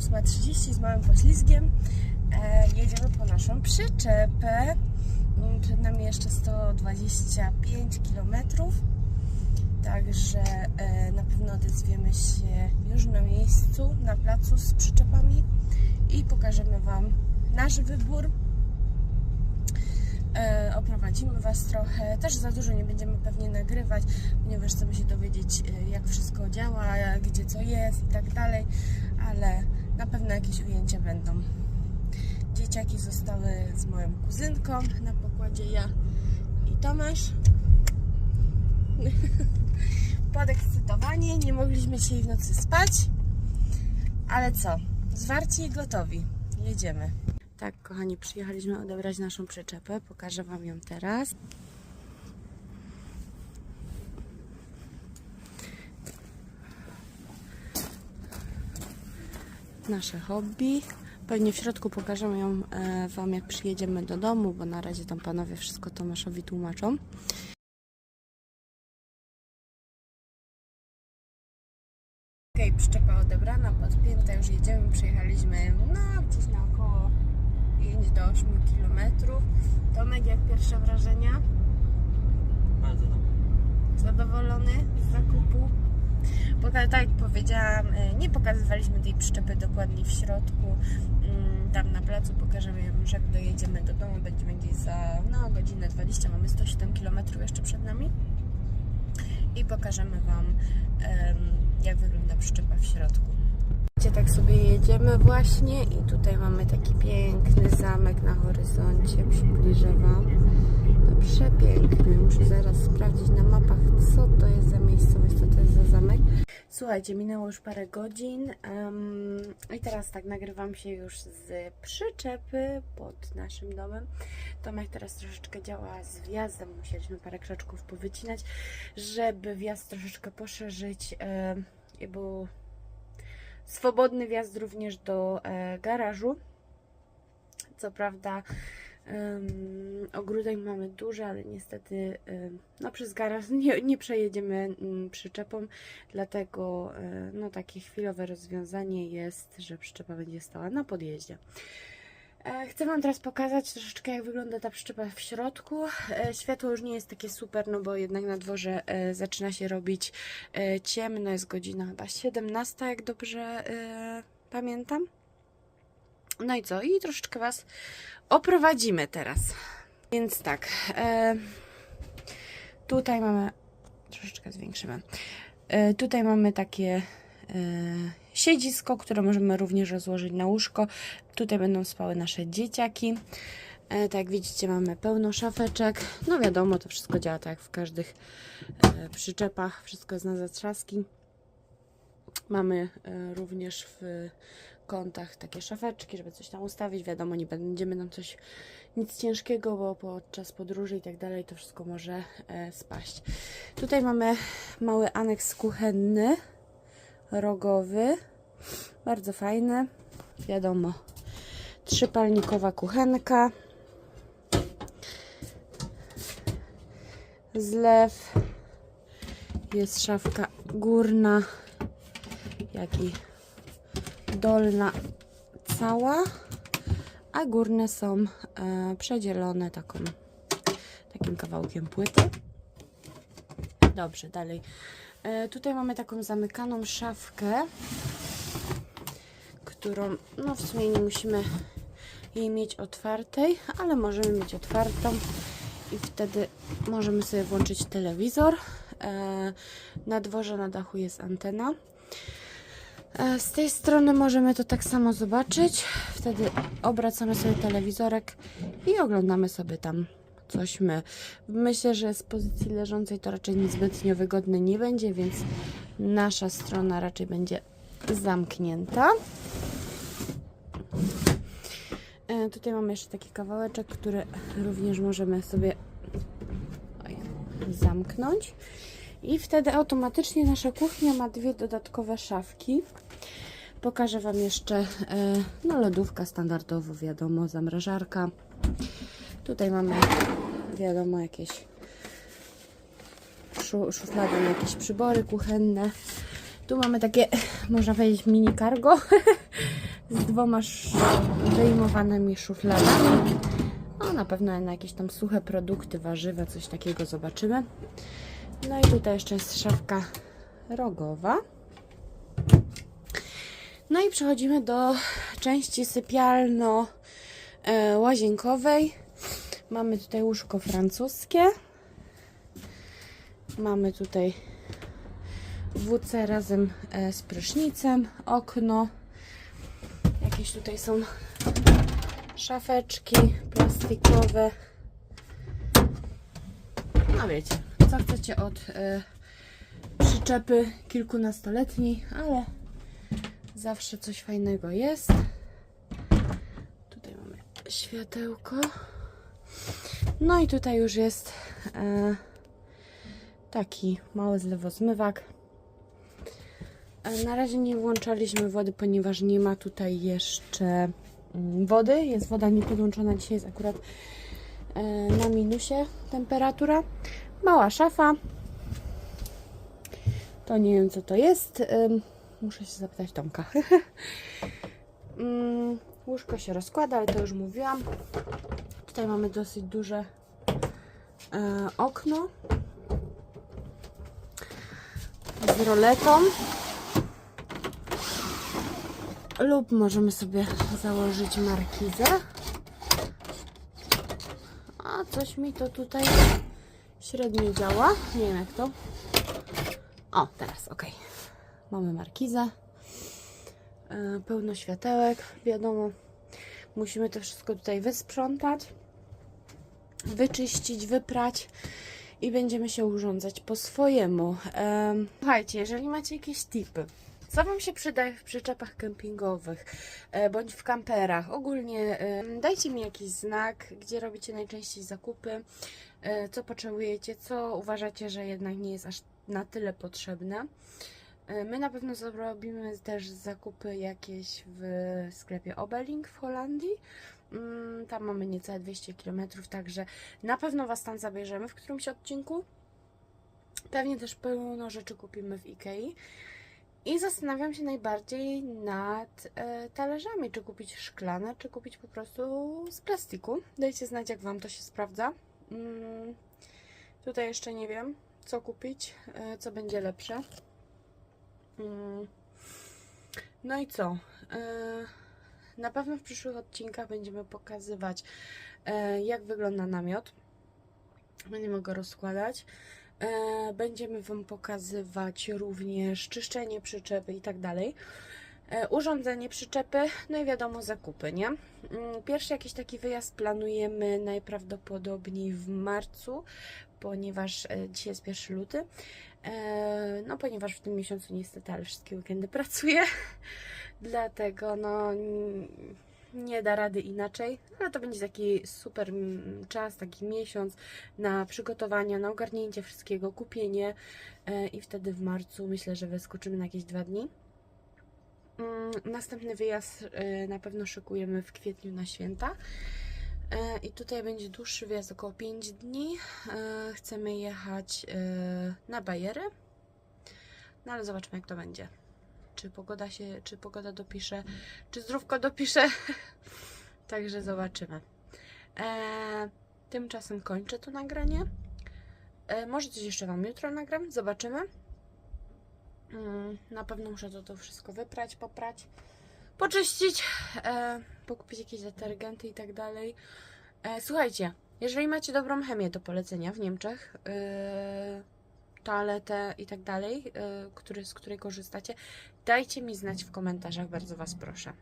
sobota, godzina 8.30 z małym poślizgiem. E, jedziemy po naszą przyczepę. Przed nami jeszcze 125 km. Także e, na pewno odezwiemy się już na miejscu, na placu z przyczepami i pokażemy Wam nasz wybór. E, oprowadzimy Was trochę. Też za dużo nie będziemy pewnie nagrywać, ponieważ chcemy się dowiedzieć, e, jak wszystko działa, gdzie co jest i tak dalej, ale na pewno jakieś ujęcia będą. Dzieciaki zostały z moją kuzynką na pokładzie ja i Tomasz. Podekscytowani, nie mogliśmy dzisiaj w nocy spać, ale co? Zwarci i gotowi. Jedziemy. Tak, kochani, przyjechaliśmy odebrać naszą przyczepę. Pokażę Wam ją teraz. Nasze hobby. Pewnie w środku pokażemy ją e, Wam, jak przyjedziemy do domu, bo na razie tam panowie wszystko Tomaszowi tłumaczą. Okej, przyczepa odebrana, podpięta, już jedziemy, przejechaliśmy no gdzieś na około 5 do 8 km. Tomek, jak pierwsze wrażenia? Bardzo dobrze. Zadowolony z zakupu? Poka- tak jak powiedziałam, e, nie pokazywaliśmy tej przyczepy dokładnie w środku. Mm, Tam na placu pokażemy ją, jak dojedziemy do domu, będziemy gdzieś za no, godzinę 20, mamy 107 km jeszcze przed nami. I pokażemy Wam, jak wygląda przyczepa w środku. Tak sobie jedziemy właśnie i tutaj mamy taki piękny zamek na horyzoncie. Przybliżę Wam. Przepiękny. Muszę zaraz sprawdzić na mapach, co to jest za miejscowość, co to jest za zamek. Słuchajcie, minęło już parę godzin em, i teraz tak nagrywam się już z przyczepy pod naszym domem. Tomek teraz troszeczkę działa z wjazdem, musieliśmy parę krzaczków powycinać, żeby wjazd troszeczkę poszerzyć był swobodny wjazd również do e, garażu. Co prawda em, ogródek mamy duży, ale niestety no, przez garaż nie, nie przejedziemy mm, przyczepą, dlatego e, no, takie chwilowe rozwiązanie jest, że przyczepa będzie stała na podjeździe. E, Chcę Wam teraz pokazać troszeczkę jak wygląda ta przyczepa w środku. E, Światło już nie jest takie super, no bo jednak na dworze zaczyna się robić ciemno. Jest godzina chyba 17, jak dobrze pamiętam. No i co? I troszeczkę Was oprowadzimy teraz. Więc tak. E, tutaj mamy. Troszeczkę zwiększymy. E, tutaj mamy takie e, siedzisko, które możemy również rozłożyć na łóżko. Tutaj będą spały nasze dzieciaki. E, tak jak widzicie, mamy pełno szafeczek. No wiadomo, to wszystko działa tak jak w każdych e, przyczepach. Wszystko jest na zatrzaski. Mamy e, również w kątach takie szafeczki, żeby coś tam ustawić. Wiadomo, nie będziemy nam coś nic ciężkiego, bo podczas podróży i tak dalej to wszystko może e, spaść. Tutaj mamy mały aneks kuchenny, rogowy, bardzo fajny. Wiadomo, trzypalnikowa kuchenka, zlew, jest szafka górna, jak i dolna cała, a górne są e, przedzielone taką, takim kawałkiem płyty. Dobrze, dalej. E, tutaj mamy taką zamykaną szafkę, którą no w sumie nie musimy jej mieć otwartej, ale możemy mieć otwartą i wtedy możemy sobie włączyć telewizor. E, na dworze na dachu jest antena. E, Z tej strony możemy to tak samo zobaczyć. Wtedy obracamy sobie telewizorek i oglądamy sobie tam coś my. Myślę, że z pozycji leżącej to raczej niezbytnio wygodne nie będzie, więc nasza strona raczej będzie zamknięta. E, Tutaj mamy jeszcze taki kawałeczek, który również możemy sobie zamknąć. I wtedy automatycznie nasza kuchnia ma dwie dodatkowe szafki. Pokażę Wam jeszcze e, no, lodówka standardowo, wiadomo, zamrażarka. Tutaj mamy, wiadomo, jakieś szu- szuflady na jakieś przybory kuchenne. Tu mamy takie, można powiedzieć, mini cargo z dwoma wyjmowanymi szufladami. No, na pewno na jakieś tam suche produkty, warzywa, coś takiego zobaczymy. No i tutaj jeszcze jest szafka rogowa. No i przechodzimy do części sypialno-łazienkowej. Mamy tutaj łóżko francuskie. Mamy tutaj WC razem e, z prysznicem, okno. Jakieś tutaj są szafeczki plastikowe. No wiecie, co chcecie od e, przyczepy kilkunastoletniej, ale zawsze coś fajnego jest. Tutaj mamy światełko. No i tutaj już jest e, taki mały zlewozmywak. E, Na razie nie włączaliśmy wody, ponieważ nie ma tutaj jeszcze mm, wody. Jest woda niepodłączona. Dzisiaj jest akurat e, na minusie temperatura. Mała szafa. To nie wiem co to jest. Ym, Muszę się zapytać Tomka. Mm, Łóżko się rozkłada, ale to już mówiłam. Tutaj mamy dosyć duże e, okno z roletą. Lub możemy sobie założyć markizę. A coś mi to tutaj średnio działa. Nie wiem jak to. O, teraz ok. Mamy markizę. E, pełno światełek, wiadomo. Musimy to wszystko tutaj wysprzątać, wyczyścić, wyprać i będziemy się urządzać po swojemu. Em, Słuchajcie, jeżeli macie jakieś tipy, co Wam się przydaje w przyczepach kempingowych e, bądź w kamperach, ogólnie dajcie mi jakiś znak, gdzie robicie najczęściej zakupy, e, co potrzebujecie, co uważacie, że jednak nie jest aż na tyle potrzebne. E, My na pewno zrobimy też zakupy jakieś w sklepie Obelink w Holandii. Mm, Tam mamy niecałe 200 km, także na pewno Was tam zabierzemy w którymś odcinku. Pewnie też pełno rzeczy kupimy w Ikei. I zastanawiam się najbardziej nad e, talerzami, czy kupić szklane, czy kupić po prostu z plastiku. Dajcie znać, jak Wam to się sprawdza. Mm, tutaj jeszcze nie wiem, co kupić, e, co będzie lepsze. Mm. No i co? E, Na pewno w przyszłych odcinkach będziemy pokazywać, e, jak wygląda namiot. Będziemy go rozkładać. E, Będziemy Wam pokazywać również czyszczenie przyczepy i tak dalej. Urządzenie przyczepy, no i wiadomo zakupy, nie? Mm, Pierwszy jakiś taki wyjazd planujemy najprawdopodobniej w marcu, ponieważ e, dzisiaj jest 1 luty. E, No, ponieważ w tym miesiącu niestety, ale wszystkie weekendy pracuję, dlatego no nie da rady inaczej, ale to będzie taki super czas, taki miesiąc na przygotowania, na ogarnięcie wszystkiego, kupienie e, i wtedy w marcu myślę, że wyskoczymy na jakieś dwa dni. Mm, Następny wyjazd na pewno szykujemy w kwietniu na święta. E, I tutaj będzie dłuższy wyjazd, około 5 dni. E, Chcemy jechać e, na Bajery. No ale zobaczmy jak to będzie. Czy pogoda się, czy pogoda dopisze, czy zdrówko dopisze. Także zobaczymy. Tymczasem kończę to nagranie. Może coś jeszcze Wam jutro nagram. Zobaczymy. Mm, na pewno muszę to, to wszystko wyprać, poprać, poczyścić, e, pokupić jakieś detergenty i tak dalej. E, słuchajcie, jeżeli macie dobrą chemię do polecenia w Niemczech, e, toaletę i tak dalej, e, który, z której korzystacie, dajcie mi znać w komentarzach, bardzo Was proszę.